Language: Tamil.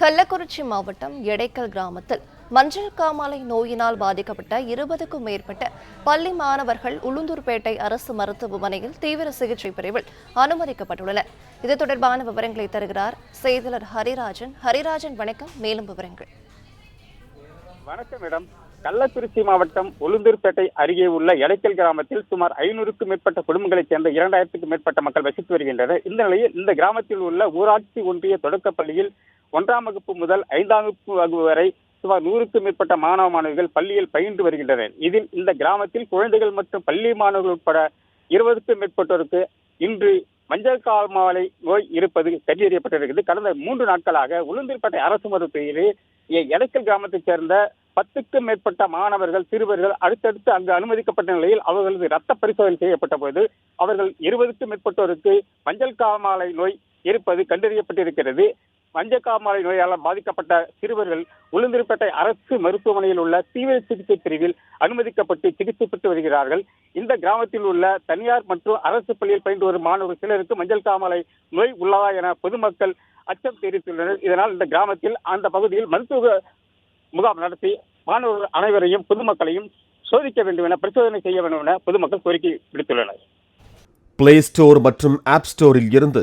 கள்ளக்குறிச்சி மாவட்டம் எடைக்கல் கிராமத்தில் மஞ்சள் காமாலை நோயினால் பாதிக்கப்பட்ட இருபதுக்கும் மேற்பட்ட பள்ளி மாணவர்கள் உளுந்தூர்பேட்டை அரசு மருத்துவமனையில் தீவிர சிகிச்சை பிரிவில் அனுமதிக்கப்பட்டுள்ளனர். இது தொடர்பான விவரங்களை தருகிறார் செய்தியாளர் ஹரிராஜன். ஹரிராஜன் வணக்கம். மேலும் விவரங்கள். வணக்கம் மேடம். கள்ளக்குறிச்சி மாவட்டம் உளுந்தூர்பேட்டை அருகே உள்ள எடைக்கல் கிராமத்தில் சுமார் ஐநூறுக்கும் மேற்பட்ட குடும்பங்களைச் சேர்ந்த இரண்டாயிரத்துக்கும் மேற்பட்ட மக்கள் வசித்து வருகின்றனர். இந்த நிலையில் இந்த கிராமத்தில் உள்ள ஊராட்சி ஒன்றிய தொடக்கப் பள்ளியில் ஒன்றாம் வகுப்பு முதல் ஐந்தாம் வகுப்பு வகுப்பு வரை சுமார் நூறுக்கும் மேற்பட்ட மாணவ மாணவிகள் பள்ளியில் பயின்று வருகின்றனர். இதில் இந்த கிராமத்தில் குழந்தைகள் மற்றும் பள்ளி மாணவர்கள் உட்பட இருபதுக்கும் மேற்பட்டோருக்கு இன்று மஞ்சள் காமாலை நோய் இருப்பது கண்டறியப்பட்டிருக்கிறது. கடந்த மூன்று நாட்களாக உளுந்தூர்பேட்டை அரசு மருத்துவமனையிலே எடக்கல் எடைக்கல் கிராமத்தைச் சேர்ந்த பத்துக்கும் மேற்பட்ட மாணவர்கள் சிறுவர்கள் அடுத்தடுத்து அங்கு அனுமதிக்கப்பட்ட நிலையில் அவர்களது ரத்த பரிசோதனை செய்யப்பட்ட போது அவர்கள் இருபதுக்கும் மேற்பட்டோருக்கு மஞ்சள் காமாலை நோய் இருப்பது கண்டறியப்பட்டிருக்கிறது. மஞ்சள் காமாலை நோயால் பாதிக்கப்பட்ட சிறுவர்கள் உளுந்தூர்பேட்டை அரசு மருத்துவமனையில் உள்ள தீவிர சிகிச்சை பிரிவில் அனுமதிக்கப்பட்டு சிகிச்சை பெற்று வருகிறார்கள். இந்த கிராமத்தில் உள்ள தனியார் மற்றும் அரசு பள்ளியில் பயின்று வரும் மாணவர்கள் சிலருக்கு மஞ்சள் காமாலை நோய் உள்ளதா என பொதுமக்கள் அச்சம் தெரிவித்துள்ளனர். இதனால் இந்த கிராமத்தில் அந்த பகுதியில் மருத்துவ முகாம் நடத்தி மாணவர்கள் அனைவரையும் பொதுமக்களையும் சோதிக்க வேண்டும் என பரிசோதனை செய்ய வேண்டும் என பொதுமக்கள் கோரிக்கை விடுத்துள்ளனர். பிளே ஸ்டோர் மற்றும் ஆப் ஸ்டோரில் இருந்து